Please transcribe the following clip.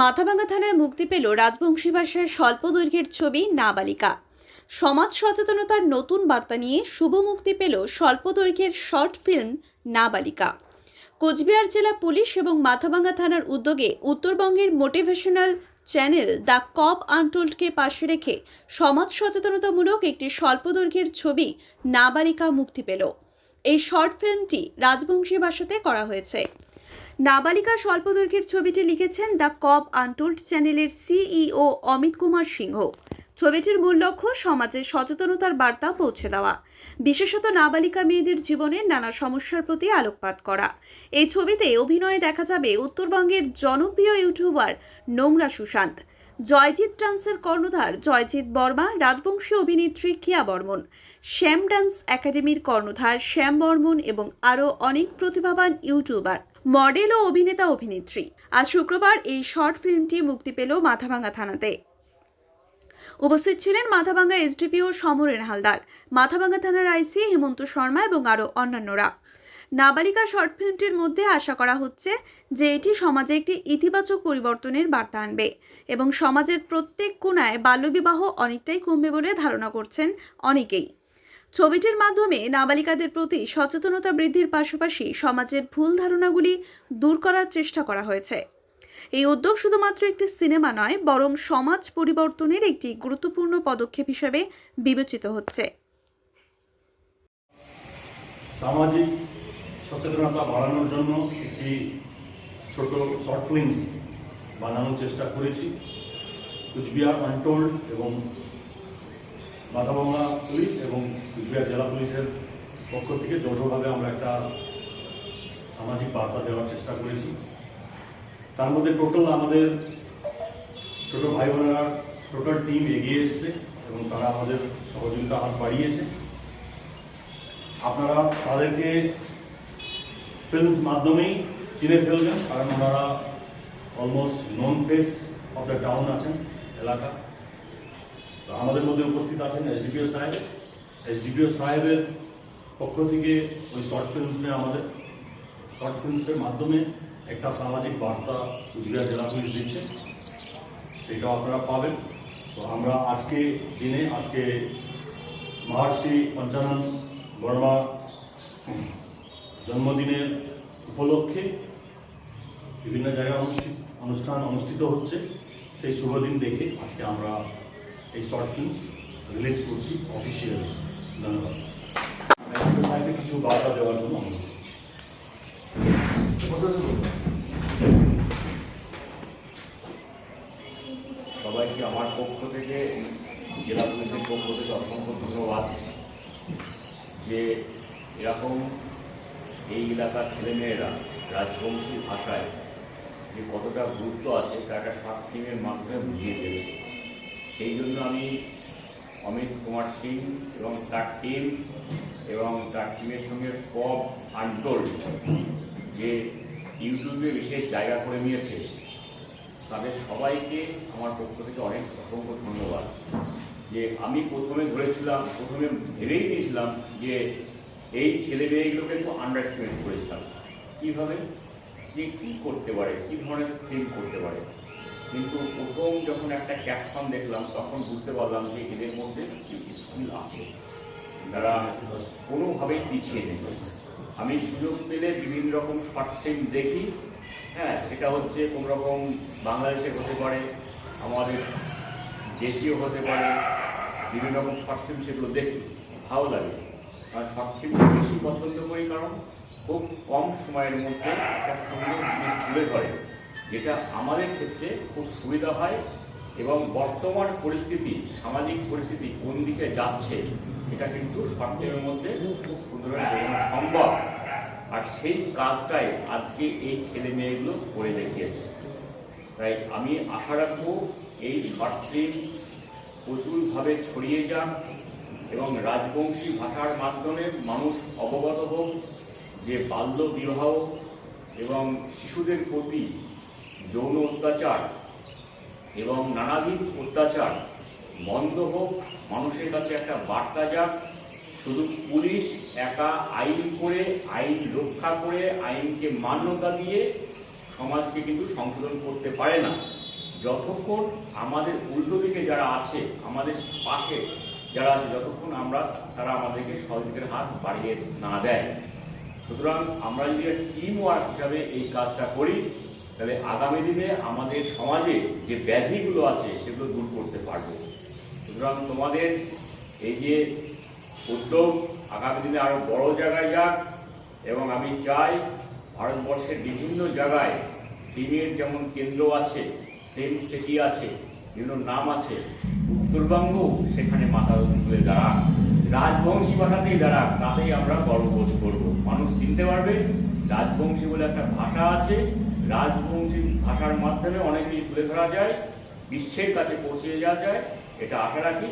মাথাভাঙ্গা থানায় মুক্তি পেল রাজবংশী ভাষায় স্বল্প দৈর্ঘ্যের ছবি নাবালিকা। সমাজ সচেতনতার নতুন বার্তা নিয়ে শুভ মুক্তি পেল স্বল্প দৈর্ঘ্যের শর্ট ফিল্ম নাবালিকা। কোচবিহার জেলা পুলিশ এবং মাথাভাঙ্গা থানার উদ্যোগে উত্তরবঙ্গের মোটিভেশনাল চ্যানেল দ্য কপ আনটোল্ডকে পাশে রেখে সমাজ সচেতনতামূলক একটি স্বল্প দৈর্ঘ্যের ছবি নাবালিকা মুক্তি পেল। এই শর্ট ফিল্মটি রাজবংশী ভাষাতে করা হয়েছে। নাবালিকা স্বল্প দৈর্ঘ্যের ছবিটি লিখেছেন দ্য কপ আনটোল্ড চ্যানেলের সিইও অমিত কুমার সিংহ। ছবিটির মূল লক্ষ্য সমাজে সচেতনতার বার্তা পৌঁছে দেওয়া। বিশেষত নাবালিকা মেয়েদের জীবনের নানা সমস্যার প্রতি আলোকপাত করা। এই ছবিতে অভিনয়ে দেখা যাবে উত্তরবঙ্গের জনপ্রিয় ইউটিউবার নোংরা সুশান্ত, জয়জিৎ ডান্সের কর্ণধার জয়জিৎ বর্মা, রাজবংশী অভিনেত্রী কিয়া বর্মন, শ্যাম ডান্স একাডেমির কর্ণধার শ্যাম বর্মন এবং আরও অনেক প্রতিভাবান ইউটিউবার। মডেল ও অভিনেতা অভিনেত্রী। আজ শুক্রবার এই শর্ট ফিল্মটি মুক্তি পেল মাথাভাঙ্গা থানাতে। উপস্থিত ছিলেন মাথাভাঙ্গা এসডিপিও সমরেন হালদার মাথাভাঙ্গা থানার আইসি হেমন্ত শর্মা এবং আরও অন্যান্যরা। নাবালিকা শর্ট ফিল্মটির মধ্যে আশা করা হচ্ছে যে এটি সমাজে একটি ইতিবাচক পরিবর্তনের বার্তা আনবে এবং সমাজের প্রত্যেক কোনায় বাল্যবিবাহ অনেকটাই কমবে বলে ধারণা করছেন অনেকেই। ছবিটির মাধ্যমে নাবালিকাদের প্রতি সচেতনতা বৃদ্ধির পাশাপাশি সমাজের ভুল ধারণাগুলি দূর করার চেষ্টা করা হয়েছে। এই উদ্যোগ শুধুমাত্র একটি সিনেমা নয়, বরং সমাজ পরিবর্তনের একটি গুরুত্বপূর্ণ পদক্ষেপ হিসেবে বিবেচিত হচ্ছে। সামাজিক সচেতনতা বাড়ানোর জন্য একটি ছোট শর্ট ফিল্মস বানানোর চেষ্টা করেছি। কুচবিহার আনটোল্ড এবং মাথাভাঙ্গা পুলিশ এবং কুচবিহার জেলা পুলিশের পক্ষ থেকে যৌথভাবে আমরা একটা সামাজিক বার্তা দেওয়ার চেষ্টা করেছি। তার মধ্যে টোটাল আমাদের ছোট ভাই বোনেরা টোটাল টিম এগিয়ে এসছে এবং তারা আমাদের সহযোগিতা হাত বাড়িয়েছে। আপনারা তাদেরকে ফিল্মস মাধ্যমেই চিনে ফেলবেন, কারণ ওনারা almost known face of the town আছেন, এলাকা। তো আমাদের মধ্যে উপস্থিত আছেন এসডিপিও সাহেব। এসডিপিও সাহেবের পক্ষ থেকে ওই শর্ট ফিল্মসে আমাদের, শর্ট ফিল্মসের মাধ্যমে একটা সামাজিক বার্তা কুচবিহার জেলা পুলিশ দিচ্ছে। সেটাও আপনারা পাবেন। তো আমরা আজকে দিনে, আজকে মহর্ষি পঞ্চানন বর্মা জন্মদিনের উপলক্ষে বিভিন্ন জায়গায় অনুষ্ঠান অনুষ্ঠিত হচ্ছে। সেই শুভদিন দেখে আজকে আমরা এই শর্ট ফিল্ম রিলিজ করছি অফিসিয়ালি ধন্যবাদ। কিছু বার্তা দেওয়ার জন্য অনুরোধ সবাইকে আমার পক্ষ থেকে জেলা পুলিশের পক্ষ থেকে অসংখ্য ধন্যবাদ যে এরকম এই এলাকার ছেলেমেয়েরা রাজবংশী ভাষায় যে কতটা গুরুত্ব আছে তা একটা শর্ট ফিল্মের মাধ্যমে বুঝিয়ে দিয়েছে। সেই জন্য আমি অমিত কুমার সিং এবং তার টিম এবং তার টিমের সঙ্গে পপ আনটোল্ড যে ইউটিউবে বিশেষ জায়গা করে নিয়েছে, তাদের সবাইকে আমার পক্ষ থেকে অনেক অসংখ্য ধন্যবাদ। যে আমি প্রথমে ধরেছিলাম, প্রথমে ভেবেই নিয়েছিলাম যে এই ছেলে মেয়েগুলোকে একটু আন্ডারস্ট্যান্ড করেছিলাম। কীভাবে? যে কী করতে পারে? কী ধরনের স্ক্রিন করতে পারে? কিন্তু প্রথম যখন একটা ক্যাপশন দেখলাম, তখন বুঝতে পারলাম যে এদের মধ্যে স্কুল আছে। তারা কোনোভাবেই পিছিয়ে নেই। আমি সুযোগ পেলে বিভিন্ন রকম শর্ট ফিল্ম দেখি। হ্যাঁ সেটা হচ্ছে কোনো রকম বাংলাদেশের হতে পারে, আমাদের দেশীয় হতে পারে, বিভিন্ন রকম শর্ট ফিল্ম সেগুলো দেখি। ভালো লাগে। আর শর্ট ফিল্ম বেশি পছন্দ করি কারণ খুব কম সময়ের মধ্যে একটা সুন্দর জিনিস তুলে ধরে। যেটা আমাদের ক্ষেত্রে খুব সুবিধা হয় এবং বর্তমান পরিস্থিতি, সামাজিক পরিস্থিতি কোন দিকে যাচ্ছে, এটা কিন্তু ফিল্মের মধ্যে খুব বোঝানো সম্ভব। আর সেই কাজটাই আজকে এই ছেলে মেয়েগুলো করে দেখিয়েছে। তাই আমি আশা রাখব এই শর্ট প্রচুরভাবে ছড়িয়ে যান এবং রাজবংশী ভাষার মাধ্যমে মানুষ অবগত হোক যে বাল্য বিবাহ এবং শিশুদের প্রতি যৌন অত্যাচার এবং নানাবিধ অত্যাচার বন্ধ হোক, মানুষের কাছে একটা বার্তা যাক, শুধু পুলিশ একা আইন করে, আইন রক্ষা করে, আইনকে মান্যতা দিয়ে সমাজকে কিন্তু সংশোধন করতে পারে না। যতক্ষণ আমাদের উল্টো দিকে যারা আছে, আমাদের পাশে যারা আছে, যতক্ষণ আমরা, তারা আমাদেরকে সহযোগের হাত বাড়িয়ে না দেয়। সুতরাং আমরা যদি টিম ওয়ার্ক হিসাবে এই কাজটা করি তাহলে আগামী দিনে আমাদের সমাজে যে ব্যাধিগুলো আছে সেগুলো দূর করতে পারব। সুতরাং তোমাদের এই যে উদ্যোগ আগামী দিনে আরও বড় জায়গায় যাক এবং আমি চাই ভারতবর্ষের বিভিন্ন জায়গায় টিমের যেমন কেন্দ্র আছে, ফিল্ম সিটি আছে, বিভিন্ন নাম আছে, উত্তরবঙ্গ সেখানে মাথা তুলে দাঁড়াক, রাজবংশী ভাষাতেই দাঁড়াক, তাতেই আমরা গর্ববোধ করব। মানুষ চিনতে পারবে, রাজবংশী বলে একটা ভাষা আছে রাজবংশী ভাষার মাধ্যমে অনেক কিছু তুলে ধরা যায়, বিশ্বের কাছে পৌঁছে যাওয়া যায়, এটা আশা রাখি।